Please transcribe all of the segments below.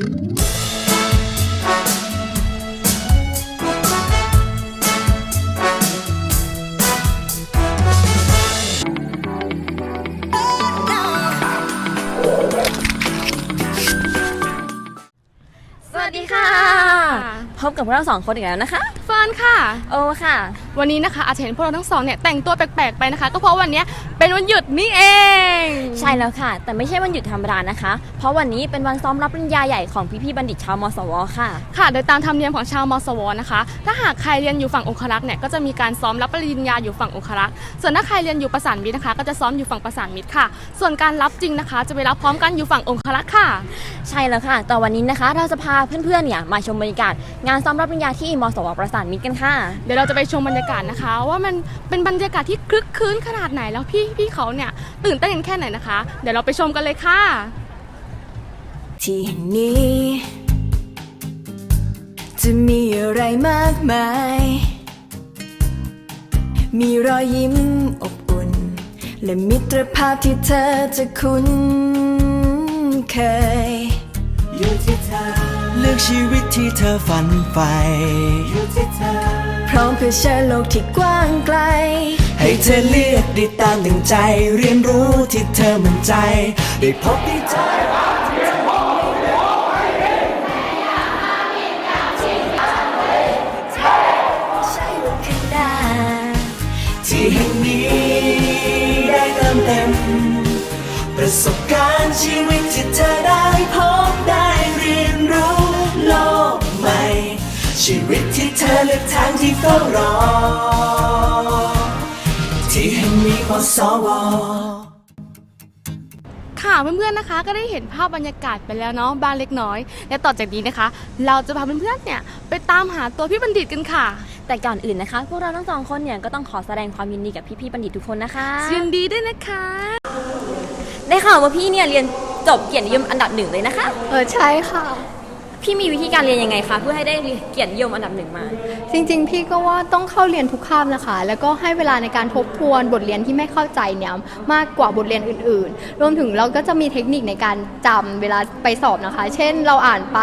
สวัสดีค่ะ พบกับพวกเราสองคนอีกแล้วนะคะ เฟิร์นค่ะ โอค่ะ วันนี้นะคะอาจจะเห็นพวกเราทั้งสองเนี่ยแต่งตัวแปลกๆไปนะคะ ก็เพราะวันเนี้ยเป็นวันหยุดนี่เอง ใช่แล้วค่ะ แต่ไม่ใช่วันหยุดธรรมดานะคะ เพราะวันนี้เป็นวันซ้อมรับปริญญาใหญ่ของพี่ๆบัณฑิตชาวมสวค่ะ ค่ะ โดยตามธรรมเนียมของชาวมสวนะคะ ถ้าหากใครเรียนอยู่ฝั่งองครักษ์เนี่ยก็จะมีการซ้อมรับปริญญาอยู่ฝั่งองครักษ์ส่วนถ้าใครเรียนอยู่ประสานมิตรนะคะ ก็จะซ้อมอยู่ฝั่งประสานมิตรค่ะ ส่วนการรับจริงนะคะ จะไปรับพร้อมกันอยู่ฝั่งองครักษ์ค่ะ ใช่แล้วค่ะแต่วันนี้นะคะ เราจะพาเพื่อนๆเนี่ยมาชมบรรยากาศงานซ้อมรับปริญญาที่มสวประสานมิตรกันค่ะ เดี๋ยวเราจะไปชมบรรยากาศนะคะ ว่ามันเป็นบรรยากาศที่คลึกคลื้นขนาดไหนแล้วพี่พี่เขาเนี่ยตื่นเต้นกันแค่ไหนนะคะ เดี๋ยวเราไปชมกันเลยค่ะ ที่แห่งนี้ จะมีอะไรมากมาย มีรอยยิ้มอบอุ่น และมิตรภาพที่เธอจะคุ้นเคย อยู่ที่เธอ เลือกชีวิตที่เธอฝันใฝ่อยู่ที่เธอ พร้อมเพื่อเชิญโลกที่กว้างไกล ให้เธอเลือกได้ตามดึงใจ เรียนรู้ที่เธอมั่นใจ ได้พบได้เจอใช่ว่าข้างหน้าที่แห่งนี้ได้เติมเต็ม ประสบการณ์ชีวิตที่เธอได้ วิตที่เธอเลือกทางที่เฝ้ารอ ที่แห่งนี้มสวค่ะเพื่อนๆนะคะ ก็ได้เห็นภาพบรรยากาศไปแล้วเนาะบ้านเล็กน้อย และต่อจากนี้นะคะ เราจะพาเพื่อนๆเนี่ยไปตามหาตัวพี่บัณฑิตกันค่ะ แต่ก่อนอื่นนะคะ พวกเราทั้งสองคนเนี่ยก็ต้องขอแสดงความยินดีกับพี่ๆบัณฑิตทุกคนนะคะยินดีด้วยนะคะ ได้ข่าวว่าพี่เนี่ยเรียนจบเกียรตินิยมอันดับหนึ่งเลยนะคะ เออใช่ค่ะ พี่มีวิธีการเรียนยังไงคะเพื่อให้ได้เกียรตินิยมอันดับหนึ่งมา จริงๆ พี่ก็ว่าต้องเข้าเรียนทุกคาบนะคะ แล้วก็ให้เวลาในการทบทวนบทเรียนที่ไม่เข้าใจเนี่ยมากกว่าบทเรียนอื่นๆ รวมถึงเราก็จะมีเทคนิคในการจำเวลาไปสอบนะคะ เช่นเราอ่านไป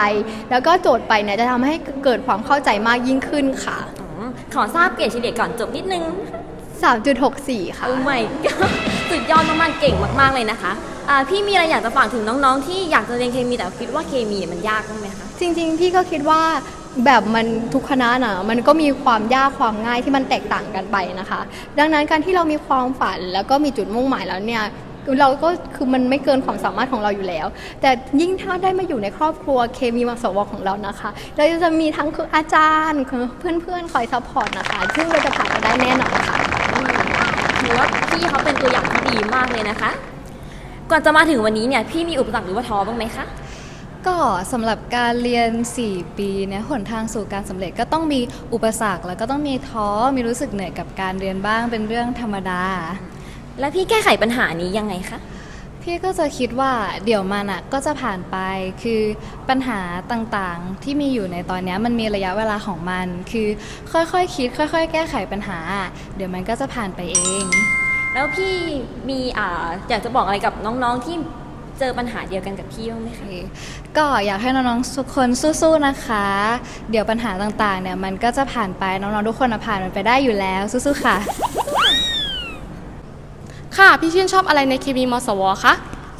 แล้วก็โจทย์ไปเนี่ยจะทำให้เกิดความเข้าใจมากยิ่งขึ้นค่ะอ๋อขอทราบเกรดเฉลี่ยก่อนจบนิดนึง 3.64 ค่ะ โอ้ไม่สุดยอดมากๆเก่งมากๆเลยนะคะ อ่าพี่มีอะไรอยากจะฝากถึงน้องๆ ที่อยากจะเรียนเคมีแต่คิดว่าเคมีเนี่ยมันยากบ้างไหมคะ จริงๆ พี่ก็คิดว่าแบบมันทุกคณะนะมันก็มีความยากความง่ายที่มันแตกต่างกันไปนะคะ ดังนั้นการที่เรามีความฝันแล้วก็มีจุดมุ่งหมายแล้วเนี่ยเราก็คือมันไม่เกินความสามารถของเราอยู่แล้ว แต่ยิ่งถ้าได้มาอยู่ในครอบครัวเคมีมาสวของเรานะคะ เราจะมีทั้งคืออาจารย์คือเพื่อนๆคอยซัพพอร์ตนะคะซึ่งเราจะผ่านมาได้แน่นอนค่ะถือว่าพี่เขาเป็นตัวอย่างที่ดีมากเลยนะคะ ก่อนจะมาถึงวันนี้เนี่ยพี่มีอุปสรรคหรือว่าท้อบ้างไหมคะ ก็สำหรับการเรียน 4 ปีเนี่ยหนทางสู่การสำเร็จก็ต้องมีอุปสรรค แล้วก็ต้องมีท้อมีรู้สึกเหนื่อยกับการเรียนบ้างเป็นเรื่องธรรมดา แล้วพี่แก้ไขปัญหานี้ยังไงคะ พี่ก็จะคิดว่าเดี๋ยวมันอะก็จะผ่านไปคือปัญหาต่างๆที่มีอยู่ในตอนเนี้ยมันมีระยะเวลาของมัน คือค่อยๆคคิด ค่อย ๆ แก้ไขปัญหา เดี๋ยวมันก็จะผ่านไปเอง แล้วพี่มีอ่าอยากจะบอกอะไรกับน้องๆที่เจอปัญหาเดียวกันกับพี่บ้างไหมคะ ก็อยากให้น้องๆทุกคนสู้ๆนะคะ เดี๋ยวปัญหาต่างๆเนี่ยมันก็จะผ่านไปน้องๆทุกคนน่ะผ่านมันไปได้อยู่แล้วสู้ๆค่ะ ค่ะ พี่ชื่นชอบอะไรในเคมีมสวคะ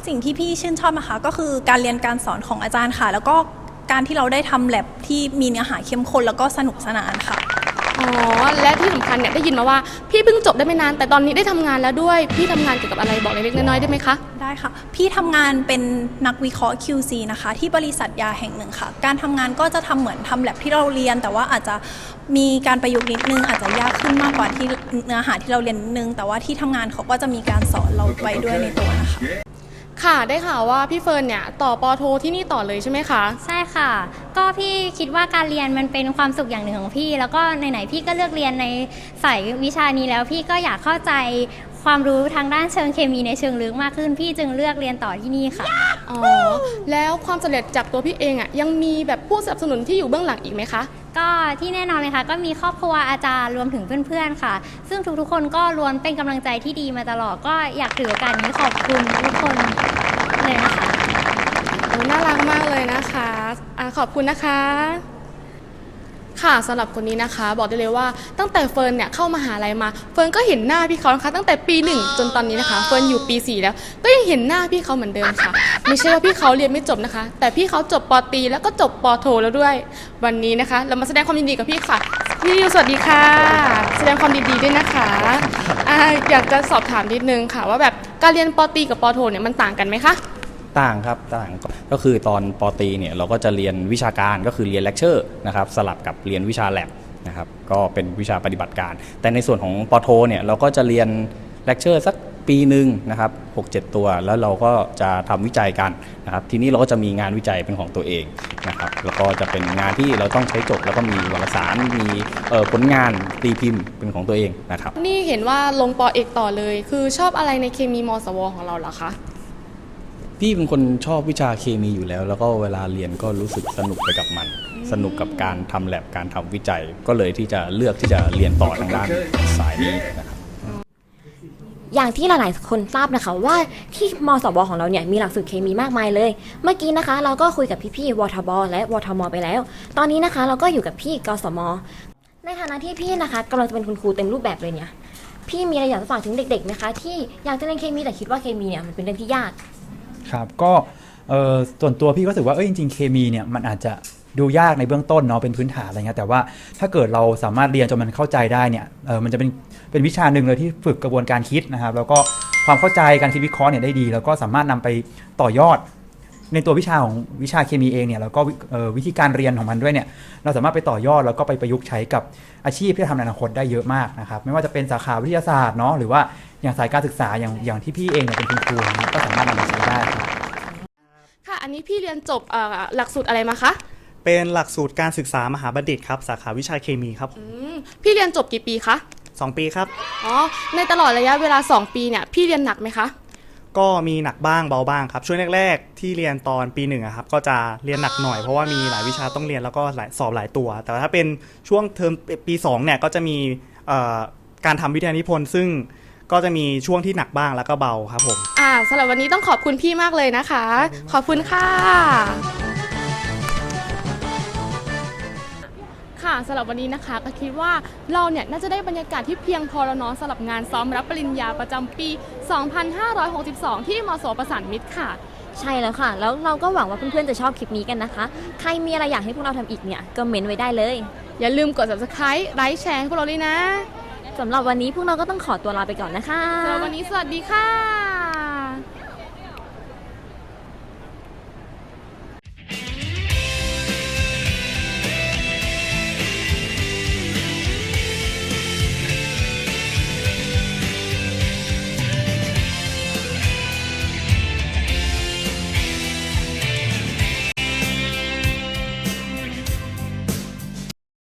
สิ่งที่พี่ชื่นชอบนะคะก็คือการเรียนการสอนของอาจารย์ค่ะ แล้วก็การที่เราได้ทำแลบที่มีเนื้อหาเข้มข้นแล้วก็สนุกสนานค่ะ อ๋อ และที่สำคัญเนี่ยได้ยินมาว่า พี่เพิ่งจบได้ไม่นาน แต่ตอนนี้ได้ทำงานแล้วด้วย พี่ทำงานเกี่ยวกับอะไรบอกเล็กๆน้อยๆได้ไหมคะ ได้ค่ะ พี่ทำงานเป็นนักวิเคราะห์ QC นะคะ ที่บริษัทยาแห่งหนึ่งค่ะ การทำงานก็จะทำเหมือนทำแลบที่เราเรียน แต่ว่าอาจจะมีการประยุกต์นิดนึง อาจจะยากขึ้นมากกว่าที่เนื้อหาที่เราเรียนนิดนึง แต่ว่าที่ทำงานเขาก็จะมีการสอนเราไว้ด้วยในตัวนะคะ ค่ะได้ข่าวว่าพี่เฟิร์นเนี่ยต่อปอโทที่นี่ต่อเลยใช่ไหมคะ ใช่ค่ะ ก็พี่คิดว่าการเรียนมันเป็นความสุขอย่างหนึ่งของพี่ แล้วก็ไหนๆพี่ก็เลือกเรียนในสายวิชานี้แล้วพี่ก็อยากเข้าใจความรู้ทางด้านเชิงเคมีในเชิงลึกมากขึ้น พี่จึงเลือกเรียนต่อที่นี่ค่ะ อ๋อ แล้วความสำเร็จจากตัวพี่เองอะยังมีแบบผู้สนับสนุนที่อยู่เบื้องหลังอีกไหมคะ ก็ที่แน่นอนเลยค่ะก็มีครอบครัวอาจารย์รวมถึงเพื่อนๆค่ะ ซึ่งทุกๆ คนก็ล้วนเป็นกำลังใจที่ดีมาตลอดก็อยากถือโอกาสนี้ขอบคุณทุกคนเลยนะคะ โอ้น่ารักมากเลยนะคะขอบคุณนะคะ ค่ะสำหรับคนนี้นะคะ บอกได้เลยว่าตั้งแต่เฟิร์นเนี่ยเข้ามหาลัยมาเฟิร์นก็เห็นหน้าพี่เขานะคะตั้งแต่ปีหนึ่งจนตอนนี้นะคะเฟิร์นอยู่ปีสี่แล้ว ก็ยังเห็นหน้าพี่เขาเหมือนเดิมค่ะ ไม่ใช่ว่าพี่เขาเรียนไม่จบนะคะ แต่พี่เขาจบปอตรีแล้วก็จบปอโทแล้วด้วย วันนี้นะคะ เรามาแสดงความยินดีกับพี่ค่ะพี่ดิวสวัสดีค่ะ แสดงความยินดีด้วยนะคะอ่าอยากจะสอบถามนิดนึงค่ะ ว่าแบบการเรียนปอตรีกับปอโทเนี่ยมันต่างกันไหมคะ ต่างครับต่างก็คือตอนปอตีเนี่ยเราก็จะเรียนวิชาการก็คือเรียนเลคเชอร์นะครับสลับกับเรียนวิชาแลบนะครับก็เป็นวิชาปฏิบัติการ แต่ในส่วนของปอโทเนี่ยเราก็จะเรียนเลคเชอร์สักปีหนึ่งนะครับ6-7 ตัว แล้วเราก็จะทำวิจัยกันนะครับทีนี้เราก็จะมีงานวิจัยเป็นของตัวเองนะครับแล้วก็จะเป็นงานที่เราต้องใช้จดแล้วก็มีวารสารมีผลงานตีพิมพ์เป็นของตัวเองนะครับนี่เห็นว่าลงปอเอกต่อเลย คือชอบอะไรในเคมีมสวของเราเหรอคะ พี่เป็นคนชอบวิชาเคมีอยู่แล้ว แล้วก็เวลาเรียนก็รู้สึกสนุกไปกับมัน สนุกกับการทำแลบการทำวิจัย ก็เลยที่จะเลือกที่จะเรียนต่อทางด้านสายนี้นะครับ อย่างที่หลาย ๆ คนทราบนะคะว่าที่มสวของเราเนี่ยมีหลักสูตรเคมีมากมายเลย เมื่อกี้นะคะ เราก็คุยกับพี่ ๆ วทบ และวทม ไปแล้ว ตอนนี้นะคะเราก็อยู่กับพี่กสม ในฐานะที่พี่นะคะกำลังจะเป็นคุณครูเต็มรูปแบบเลยเนี่ย พี่มีอะไรอยากจะฝากถึงเด็ก ๆ ไหมคะ ที่อยากจะเรียนเคมีแต่คิดว่าเคมีเนี่ยมันเป็นเรื่องที่ยาก ครับก็เออส่วนตัวพี่ก็รู้สึกว่าเอ้ยจริงๆเคมีเนี่ยมันอาจจะดูยากในเบื้องต้นเนาะเป็นพื้นฐานอะไรเงี้ยแต่ว่าถ้าเกิดเราสามารถเรียนจนมันเข้าใจได้เนี่ยเออมันจะเป็นเป็นวิชาหนึ่งเลยที่ฝึกกระบวนการคิดนะครับ แล้วก็ความเข้าใจการคิดวิเคราะห์เนี่ยได้ดี แล้วก็สามารถนำไปต่อยอด ในตัววิชาของวิชาเคมีเองเนี่ยแล้วก็วิธีการเรียนของมันด้วยเนี่ยเราสามารถไปต่อยอดแล้วก็ไปประยุกต์ใช้กับอาชีพที่ทำในอนาคตได้เยอะมากนะครับไม่ว่าจะเป็นสาขาวิทยาศาสตร์เนาะหรือว่าอย่างสายการศึกษาอย่างอย่างที่พี่เองเนี่ยเป็นคุณครูก็สามารถนำมาใช้ นนี้พี่เรียนจบเอ่อหลักสูตรอะไรมาคะเป็นหลักสูตรการศึกษามหาบัณฑิตครับ สาขาวิชาเคมีครับอืมพี่เรียนจบกี่ปีคะสองปีครับ อ๋อในตลอดระยะเวลา 2 ปีเนี่ยพี่เรียนหนักไหมคะก็มีหนักบ้างเบาบ้างครับช่วงแรก ๆ ที่เรียนตอนปีหนึ่งอะครับก็จะเรียนหนักหน่อยเพราะว่ามีหลายวิชาต้องเรียนแล้วก็หลายสอบหลายตัว แต่ว่าถ้าเป็นช่วงเทอมปี2เนี่ยก็จะมีเอ่อการทำวิทยานิพนธ์ซึ่ง ก็จะมีช่วงที่หนักบ้างแล้วก็เบาครับผม อ่าสำหรับวันนี้ต้องขอบคุณพี่มากเลยนะคะ ขอบคุณค่ะ ค่ะสำหรับวันนี้นะคะ ก็คิดว่าเราเนี่ยน่าจะได้บรรยากาศที่เพียงพอแล้วเนาะสำหรับงานซ้อมรับปริญญาประจำปี 2562 ที่มสประสานมิตรค่ะ ใช่แล้วค่ะ แล้วเราก็หวังว่าเพื่อนๆจะชอบคลิปนี้กันนะคะ ใครมีอะไรอยากให้พวกเราทำอีกเนี่ยก็เมนไว้ได้เลย อย่าลืมกด subscribe ไลค์แชร์ให้พวกเราด้วยนะ สำหรับวันนี้พวกเราก็ต้องขอตัวลาไปก่อนนะคะ สำหรับวันนี้สวัสดีค่ะ